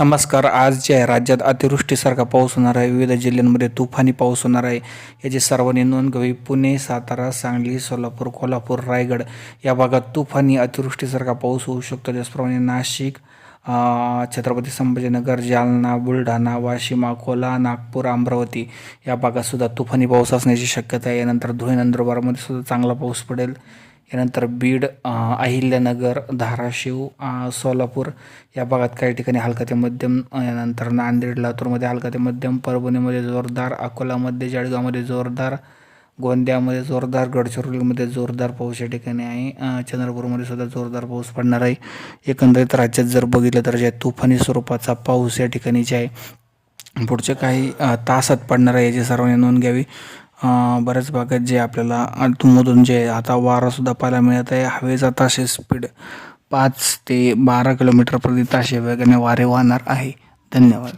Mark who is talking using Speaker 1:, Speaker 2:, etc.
Speaker 1: नमस्कार आज जे आहे राज्यात अतिवृष्टीसारखा पाऊस होणार आहे. विविध जिल्ह्यांमध्ये तुफानी पाऊस होणार आहे. याची सर्वांनी नोंद घ्यावी. पुणे सातारा सांगली सोलापूर कोल्हापूर रायगड या भागात तुफानी अतिवृष्टीसारखा पाऊस होऊ शकतो. त्याचप्रमाणे नाशिक छत्रपती संभाजीनगर जालना बुलढाणा वाशिम अकोला नागपूर अमरावती या भागातसुद्धा तुफानी पाऊस असण्याची शक्यता आहे. यानंतर धुळे नंदुरबारमध्ये सुद्धा चांगला पाऊस पडेल. यानंतर बीड अहिल्यानगर धाराशिव सोलापूर या भागात काही ठिकाणी हलका ते मध्यम यानंतर नांदेड लातूरमध्ये हलका ते मध्यम परभणीमध्ये जोरदार अकोलामध्ये जळगावमध्ये जोरदार गोंदियामध्ये जोरदार गडचिरोलीमध्ये जोरदार पाऊस या ठिकाणी आहे. चंद्रपूरमध्ये सुद्धा जोरदार पाऊस पडणार आहे. एकंदरीत राज्यात जर बघितलं तर जे तुफानी स्वरूपाचा पाऊस या ठिकाणी जे आहे पुढच्या काही तासात पडणार आहे याची सर्वांनी नोंद घ्यावी. बऱ्याच भागात जे आपल्याला अधूनमधून जे आता वारासुद्धा पाहायला मिळत आहे. हवेचा तासे स्पीड पाच ते बारा किलोमीटर प्रति तास वेगाने वारे वाहणार आहे. धन्यवाद.